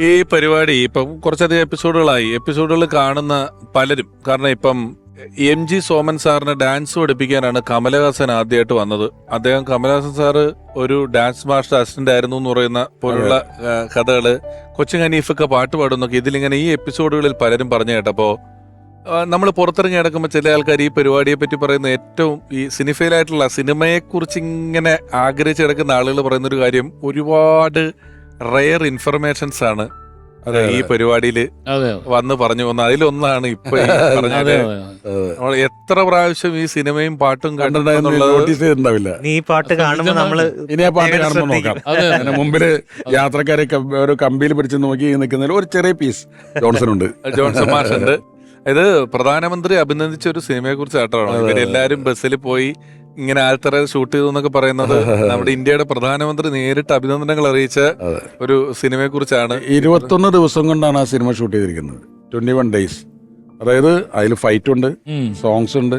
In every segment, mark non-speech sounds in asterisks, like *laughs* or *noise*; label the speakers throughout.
Speaker 1: ഈ പരിപാടി ഇപ്പം കുറച്ചധികം എപ്പിസോഡുകളായി. എപ്പിസോഡുകൾ കാണുന്ന പലരും കാരണം ഇപ്പം എം ജി സോമൻ സാറിന് ഡാൻസ് പഠിപ്പിക്കാനാണ് കമലഹാസൻ ആദ്യമായിട്ട് വന്നത്. അദ്ദേഹം കമലഹാസൻ സാറ് ഒരു ഡാൻസ് മാസ്റ്റർ അസിസ്റ്റന്റ് ആയിരുന്നു എന്ന് പറയുന്ന പോലുള്ള കഥകൾ കൊച്ചിൻ ഹനീഫൊക്കെ പാട്ട് പാടുന്നൊക്കെ ഇതിലിങ്ങനെ ഈ എപ്പിസോഡുകളിൽ പലരും പറഞ്ഞു കേട്ടപ്പോ നമ്മൾ പുറത്തിറങ്ങി നടക്കുമ്പോൾ ചില ആൾക്കാർ ഈ പരിപാടിയെ പറ്റി പറയുന്ന ഏറ്റവും ഈ സിനിഫയിലായിട്ടുള്ള സിനിമയെ കുറിച്ച് ഇങ്ങനെ ആഗ്രഹിച്ച് കിടക്കുന്ന ആളുകൾ പറയുന്നൊരു കാര്യം ഒരുപാട് റയർ ഇൻഫർമേഷൻസ് ആണ്.
Speaker 2: അതെ,
Speaker 1: ഈ പരിപാടിയിൽ വന്ന് പറഞ്ഞു പോകുന്നത്. അതിലൊന്നാണ് ഇപ്പൊ ഈ *laughs* പറഞ്ഞത്.
Speaker 3: അതെ.
Speaker 1: നമ്മൾ എത്ര പ്രാവശ്യം ഈ സിനിമയും പാട്ടും
Speaker 2: കണ്ടിട്ടുണ്ടാവില്ല
Speaker 4: നീ പാട്ട് കാണുമ്പോൾ നമ്മൾ
Speaker 2: ഇനി ആ പാട്ട് കാണുമ്പോൾ നോക്കാം. മുമ്പിൽ യാത്രക്കാരെ ഒരു കമ്പിയിൽ പിടിച്ച് നോക്കി നിൽക്കുന്ന ഒരു ചെറിയ പീസ് *laughs* ജോൺസൺ ഉണ്ട്
Speaker 1: ജോൺസൺ മാഷ് ഉണ്ട് ഇത് പ്രധാനമന്ത്രി അഭിനന്ദിച്ച ഒരു സിനിമയെ കുറിച്ച് ആട്ടമാണ് ഇവരെല്ലാരും ബസ്സിൽ പോയി ഇങ്ങനെ ആൽത്തറ ഷൂട്ട് ചെയ്തു എന്നൊക്കെ പറയുന്നത് *laughs* നമ്മുടെ ഇന്ത്യയുടെ പ്രധാനമന്ത്രി നേരിട്ട് അഭിനന്ദനങ്ങൾ അറിയിച്ച ഒരു സിനിമയെ കുറിച്ചാണ്
Speaker 2: ഇരുപത്തൊന്ന് ദിവസം കൊണ്ടാണ് ആ സിനിമ ഷൂട്ട് ചെയ്തിരിക്കുന്നത്. Twenty one days. അതായത് അതിൽ ഫൈറ്റ് ഉണ്ട് സോങ്സ് ഉണ്ട്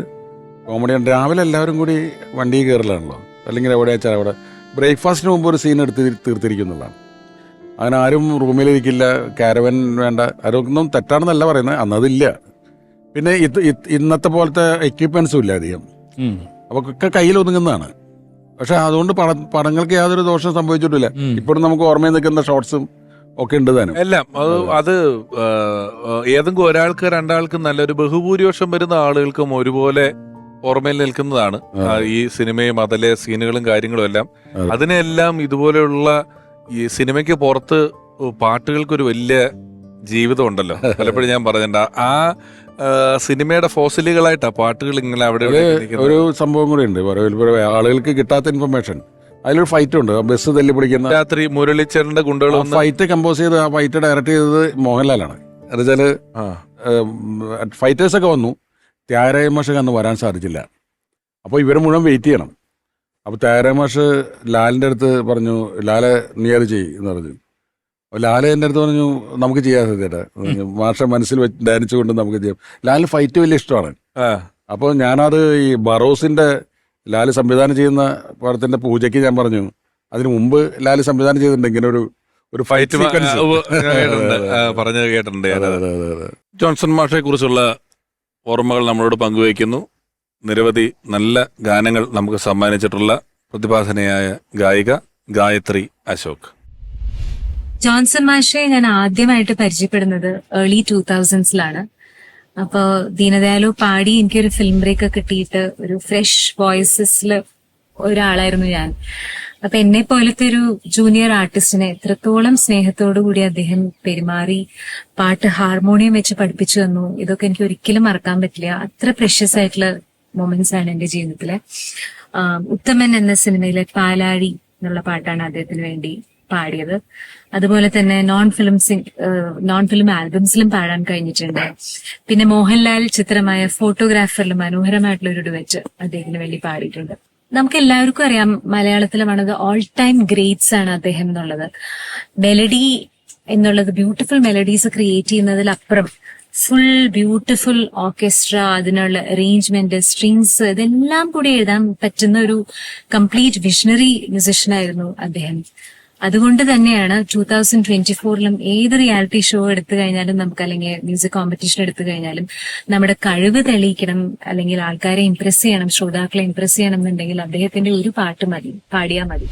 Speaker 2: കോമഡി ഉണ്ട്. രാവിലെ എല്ലാവരും കൂടി വണ്ടി കയറലാണല്ലോ. അല്ലെങ്കിൽ എവിടെ വെച്ചാൽ അവിടെ. ബ്രേക്ക്ഫാസ്റ്റിന് മുമ്പ് ഒരു സീൻ എടുത്ത് തീർത്തിരിക്കുന്നതാണ്. അങ്ങനെ ആരും റൂമിലിരിക്കില്ല കാരവൻ വേണ്ട. അതൊന്നും തെറ്റാണെന്നല്ല പറയുന്നത്. അന്നതില്ല. പിന്നെ ഇത് ഇന്നത്തെ പോലത്തെ എക്യുപ്മെന്റ്സും ഇല്ല അധികം. ഒക്കെ കയ്യിൽ ഒതുങ്ങുന്നതാണ് പക്ഷെ അതുകൊണ്ട് പട പടങ്ങൾക്ക് യാതൊരു ദോഷം സംഭവിച്ചിട്ടില്ല. ഇപ്പോഴും നമുക്ക് ഓർമ്മയിൽ നിൽക്കുന്ന ഷോർട്സും ഒക്കെ ഉണ്ട് താനും.
Speaker 1: എല്ലാം. അത് അത്. ഏതെങ്കിലും ഒരാൾക്ക് രണ്ടാൾക്ക് നല്ലൊരു ബഹുഭൂരിപക്ഷം വരുന്ന ആളുകൾക്കും ഒരുപോലെ ഓർമ്മയിൽ നിൽക്കുന്നതാണ്. ഈ സിനിമയും അതിലെ സീനുകളും കാര്യങ്ങളും എല്ലാം. അതിനെല്ലാം ഇതുപോലെയുള്ള ഈ സിനിമയ്ക്ക് പുറത്ത് പാട്ടുകൾക്കൊരു വലിയ ജീവിതം ഉണ്ടല്ലോ. പലപ്പോഴും ഞാൻ പറഞ്ഞിട്ടുണ്ട് ആ സിനിമയുടെ ഫോസിലുകളായിട്ടാ പാട്ടുകൾ ഇങ്ങനെ അവിടെ
Speaker 2: ഒരു സംഭവം കൂടെ ഉണ്ട്. ആളുകൾക്ക് കിട്ടാത്ത ഇൻഫർമേഷൻ അതിലൊരു ഫൈറ്റ് ഉണ്ട്. ബസ് തല്ലി പിടിക്കുന്ന
Speaker 1: രാത്രി മുരളിച്ചേരന്റെ ഗുണ്ടകൾ
Speaker 2: ഫൈറ്റ് കമ്പോസ് ചെയ്ത് ആ ഫൈറ്റ് ഡയറക്റ്റ് ചെയ്തത് മോഹൻലാലാണ്.
Speaker 1: എന്നുവെച്ചാൽ
Speaker 2: ഫൈറ്റേഴ്സ് ഒക്കെ വന്നു. ത്യാഗരായ മാഷ് അന്ന് വരാൻ സാധിച്ചില്ല. അപ്പോൾ ഇവരെ മുഴുവൻ വെയിറ്റ് ചെയ്യണം. അപ്പോൾ ത്യാഗരായ മാഷ് ലാലിന്റെ അടുത്ത് പറഞ്ഞു ലാലെ നീ അത് ചെയ്യ് എന്ന് പറഞ്ഞു. ലാൽ എന്റെ അടുത്ത് പറഞ്ഞു നമുക്ക് ചെയ്യാൻ സാധ്യത മാഷ മനസ്സിൽ ധ്യാനിച്ചുകൊണ്ട് നമുക്ക് ചെയ്യാം. ലാലിന് ഫൈറ്റ് വലിയ ഇഷ്ടമാണ്. അപ്പോൾ ഞാനത് ഈ ബറോസിന്റെ ലാൽ സംവിധാനം ചെയ്യുന്ന പടത്തിന്റെ പൂജയ്ക്ക് ഞാൻ പറഞ്ഞു അതിന് മുമ്പ് ലാൽ സംവിധാനം ചെയ്തിട്ടുണ്ട് ഇങ്ങനെ ഒരു ഒരു
Speaker 1: ഫൈറ്റ് പറഞ്ഞു കേട്ടിട്ടുണ്ട്. ജോൺസൺ മാഷയെ കുറിച്ചുള്ള ഓർമ്മകൾ നമ്മളോട് പങ്കുവയ്ക്കുന്നു. നിരവധി നല്ല ഗാനങ്ങൾ നമുക്ക് സമ്മാനിച്ചിട്ടുള്ള പ്രതിഭാസനയായ ഗായിക ഗായത്രി അശോക്.
Speaker 5: ജോൺസൺ മാഷെ ഞാൻ ആദ്യമായിട്ട് പരിചയപ്പെടുന്നത് ഏർലി ടൂ തൗസൻഡ്സിലാണ് അപ്പോ ദീനദയാലു പാടി എനിക്കൊരു ഫിലിം ബ്രേക്ക് കിട്ടിയിട്ട് ഒരു ഫ്രഷ് വോയിസസിൽ ഒരാളായിരുന്നു ഞാൻ. അപ്പൊ എന്നെ പോലത്തെ ഒരു ജൂനിയർ ആർട്ടിസ്റ്റിനെ എത്രത്തോളം സ്നേഹത്തോടു കൂടി അദ്ദേഹം പെരുമാറി പാട്ട് ഹാർമോണിയം വെച്ച് പഠിപ്പിച്ചു തന്നു ഇതൊക്കെ എനിക്ക് ഒരിക്കലും മറക്കാൻ പറ്റില്ല. അത്ര പ്രഷ്യസ് ആയിട്ടുള്ള മൊമെന്റ്സ് ആണ് എന്റെ ജീവിതത്തിലെ. ഉത്തമൻ എന്ന സിനിമയിലെ പാലാഴി എന്നുള്ള പാട്ടാണ് അദ്ദേഹത്തിന് വേണ്ടി പാടിയത്. അതുപോലെ തന്നെ നോൺ ഫിലിം നോൺ ഫിലിം ആൽബംസിലും പാടാൻ കഴിഞ്ഞിട്ടുണ്ട്. പിന്നെ മോഹൻലാൽ ചിത്രമായ ഫോട്ടോഗ്രാഫറിൽ മനോഹരമായിട്ടുള്ള ഒരു ഡുവറ്റ് അദ്ദേഹത്തിന് വേണ്ടി പാടിയിട്ടുണ്ട്. നമുക്ക് എല്ലാവർക്കും അറിയാം മലയാളത്തിലെ one of the all time greats ആണ് അദ്ദേഹം എന്നുള്ളത്. മെലഡി എന്നുള്ളത് ബ്യൂട്ടിഫുൾ മെലഡീസ് ക്രിയേറ്റ് ചെയ്യുന്നതിലപ്പുറം ഫുൾ ബ്യൂട്ടിഫുൾ ഓർക്കസ്ട്ര അതിനുള്ള അറേഞ്ച്മെന്റ് സ്ട്രിങ്സ് ഇതെല്ലാം കൂടി എഴുതാൻ പറ്റുന്ന ഒരു കംപ്ലീറ്റ് വിഷണറി മ്യൂസിഷ്യൻ ആയിരുന്നു അദ്ദേഹം. അതുകൊണ്ട് തന്നെയാണ് ടൂ തൗസൻഡ് ട്വന്റി ഫോറിലും ഏത് റിയാലിറ്റി ഷോ എടുത്തു കഴിഞ്ഞാലും നമുക്ക് അല്ലെങ്കിൽ മ്യൂസിക് കോമ്പറ്റീഷൻ എടുത്തു കഴിഞ്ഞാലും നമ്മുടെ കഴിവ് തെളിയിക്കണം അല്ലെങ്കിൽ ആൾക്കാരെ ഇംപ്രസ് ചെയ്യണം ശ്രോതാക്കളെ ഇംപ്രസ് ചെയ്യണം എന്നുണ്ടെങ്കിൽ അദ്ദേഹത്തിന്റെ ഒരു പാട്ട് മതി പാടിയാ മതി.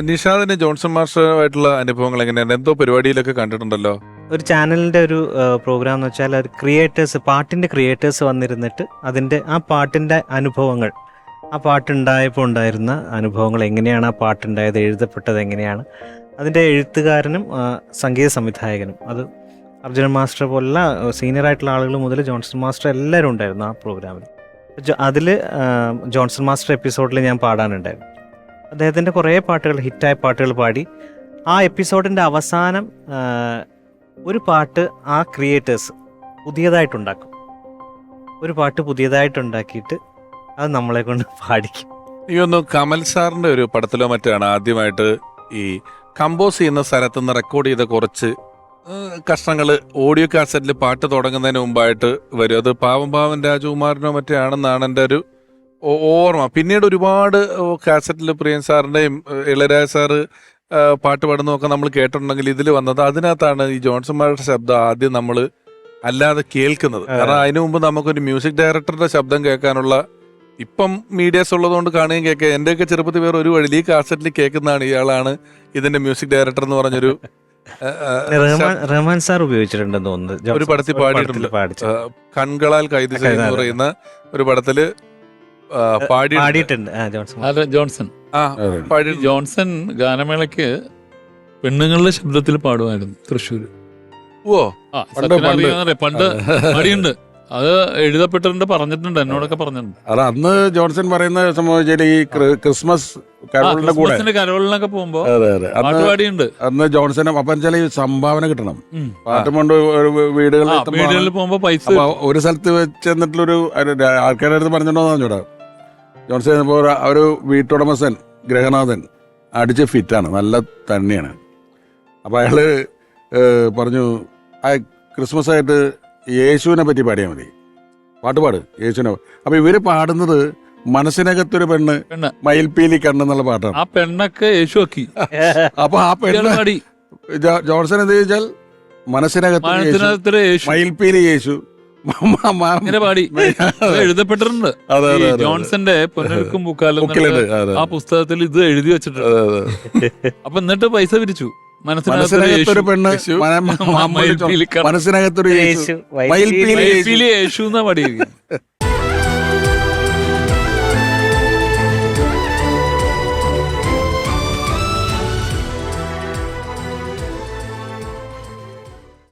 Speaker 1: നിഷാദിന് ജോൺസൺ മാസ്റ്ററുമായിട്ടുള്ള അനുഭവങ്ങൾ എങ്ങനെയാണ്? എന്തോ പരിപാടിയിലൊക്കെ കണ്ടിട്ടുണ്ടല്ലോ.
Speaker 4: ഒരു ചാനലിന്റെ ഒരു പ്രോഗ്രാം എന്ന് വെച്ചാൽ ഒരു ക്രിയേറ്റേഴ്സ് പാട്ടിന്റെ ക്രിയേറ്റേഴ്സ് വന്നിരുന്നിട്ട് അതിന്റെ ആ പാട്ടിന്റെ അനുഭവങ്ങൾ. ആ പാട്ടുണ്ടായപ്പോൾ ഉണ്ടായിരുന്ന അനുഭവങ്ങൾ എങ്ങനെയാണ് ആ പാട്ടുണ്ടായത് എഴുതപ്പെട്ടത് എങ്ങനെയാണ്? അതിന്റെ എഴുത്തുകാരനും സംഗീത സംവിധായകനും അത് അർജുനൻ മാസ്റ്റർ പോലുള്ള സീനിയർ ആയിട്ടുള്ള ആളുകൾ മുതൽ ജോൺസൺ മാസ്റ്റർ എല്ലാവരും ഉണ്ടായിരുന്നു ആ പ്രോഗ്രാമിൽ. അതിൽ ജോൺസൺ മാസ്റ്റർ എപ്പിസോഡിൽ ഞാൻ പാടാനുണ്ടായിരുന്നു. അദ്ദേഹത്തിന്റെ കുറേ പാട്ടുകൾ ഹിറ്റായ പാട്ടുകൾ പാടി ആ എപ്പിസോഡിന്റെ അവസാനം ഒരു പാട്ട് ആ ക്രിയേറ്റേഴ്സ് പുതിയതായിട്ടുണ്ടാക്കും. ഒരു പാട്ട് പുതിയതായിട്ടുണ്ടാക്കിയിട്ട് അത് നമ്മളെ കൊണ്ട് പാടിക്കും.
Speaker 1: ഈ ഒന്ന് കമൽ സാറിന്റെ ഒരു പടത്തിലോ മറ്റാണ് ആദ്യമായിട്ട് ഈ കമ്പോസ് ചെയ്യുന്ന സ്ഥലത്ത് നിന്ന് റെക്കോർഡ് ചെയ്ത കുറച്ച് കഷ്ണങ്ങൾ ഓഡിയോ കാസറ്റിൽ പാട്ട് തുടങ്ങുന്നതിന് മുമ്പായിട്ട് വരും. അത് പാവം പാവം രാജകുമാരനോ മറ്റേ ആണെന്നാണ് എന്റെ ഒരു ഓർമ്മ. പിന്നീട് ഒരുപാട് കാസറ്റിൽ പ്രിയൻ സാറിന്റെയും ഇളരാജ ഇളയരാജ സാറ് പാട്ട് പാടുന്നതൊക്കെ നമ്മൾ കേട്ടിട്ടുണ്ടെങ്കിൽ ഇതിൽ വന്നത് അതിനകത്താണ് ഈ ജോൺസൺമാരുടെ ശബ്ദം ആദ്യം നമ്മൾ അല്ലാതെ കേൾക്കുന്നത്. കാരണം അതിനു മുമ്പ് നമുക്കൊരു മ്യൂസിക് ഡയറക്ടറുടെ ശബ്ദം കേൾക്കാനുള്ള ഇപ്പം മീഡിയാസ് ഉള്ളതുകൊണ്ട് കാണുകയും കേൾക്കുക. എന്റെയൊക്കെ ചെറുപ്പത്തിൽ വേറെ ഒരു വഴി ഈ കാസറ്റിൽ കേൾക്കുന്നതാണ് ഇയാളാണ് ഇതിന്റെ മ്യൂസിക് ഡയറക്ടർ എന്ന് പറഞ്ഞൊരു
Speaker 4: റഹ്മാൻ സാർ ഉപയോഗിച്ചിട്ടുണ്ടെന്ന് തോന്നുന്നു.
Speaker 1: ഒരു പടത്തിൽ പാടിയിട്ടുണ്ട്. കൺകളാൽ കൈതി എന്ന്. പറയുന്ന ഒരു പടത്തിൽ
Speaker 4: പാടിയിട്ടുണ്ട്. ജോൺസൺ.
Speaker 3: ജോൺസൺ.
Speaker 1: ആ പാടി
Speaker 3: ജോൺസൺ ഗാനമേളയ്ക്ക് പെണ്ണുങ്ങളുടെ ശബ്ദത്തിൽ പാടുമായിരുന്നു തൃശ്ശൂർ
Speaker 1: ഓ.
Speaker 2: പണ്ട്,
Speaker 3: അത് എഴുതപ്പെട്ടിട്ടുണ്ട് പറഞ്ഞിട്ടുണ്ട് എന്നോടൊക്കെ പറഞ്ഞിട്ടുണ്ട്.
Speaker 2: അത് അന്ന് ജോൺസൺ പറയുന്ന സംഭവം ഈ ക്രിസ്മസ് കരോളിന്റെ കൂടെ.
Speaker 3: കരോളിനൊക്കെ പോകുമ്പോ
Speaker 2: അന്ന് ജോൺസൺ അപ്പം വെച്ചാൽ ഈ സംഭാവന കിട്ടണം. പാട്ടും കൊണ്ട് ഒരു വീടുകളിൽ
Speaker 3: വീടുകളിൽ പോകുമ്പോ പൈസ
Speaker 2: ഒരു സ്ഥലത്ത് ഒരു ആൾക്കാരുടെ അടുത്ത് പറഞ്ഞിട്ടുണ്ടോ പറഞ്ഞൂടാ ജോൺസൺ ഇപ്പോൾ ഒരു- വീട്ടുടമസൻ വീട്ടുടമസ്ഥൻ ഗ്രഹനാഥൻ അടിച്ച് ഫിറ്റാണ് നല്ല തന്നെയാണ് അപ്പൊ അയാൾ പറഞ്ഞു ആ ക്രിസ്മസ് ആയിട്ട് യേശുവിനെ പറ്റി പാടിയാൽ മതി. പാട്ട് പാട് യേശുവിനെ. അപ്പൊ ഇവർ പാടുന്നത് മനസ്സിനകത്തൊരു പെണ്ണ്. മയിൽപീലി കണ്ണെന്നുള്ള പാട്ടാണ്.
Speaker 3: ആ പെണ്ണൊക്കെ യേശു ആക്കി. *laughs*
Speaker 2: അപ്പൊ ആ പെണ്ണ് ജോൺസൺ എന്ത് ചോദിച്ചാൽ മനസ്സിനകത്ത് മയിൽപീലി യേശു.
Speaker 3: പാടി. എഴുതപ്പെട്ടിട്ടുണ്ട്. ജോൺസന്റെ
Speaker 2: പുനരുക്കും
Speaker 3: ആ പുസ്തകത്തിൽ ഇത് എഴുതി വെച്ചിട്ടുണ്ട്. അപ്പൊ എന്നിട്ട് പൈസ പിരിച്ചു. മനസ്സിനകത്തൊരു.
Speaker 2: പെണ്ണ്. മനസ്സിനകത്തൊരു മയിൽപ്പീലി യേശു
Speaker 3: മയിൽപ്പീലി യേശു. എന്നാ പാടിയിരിക്കുന്നത്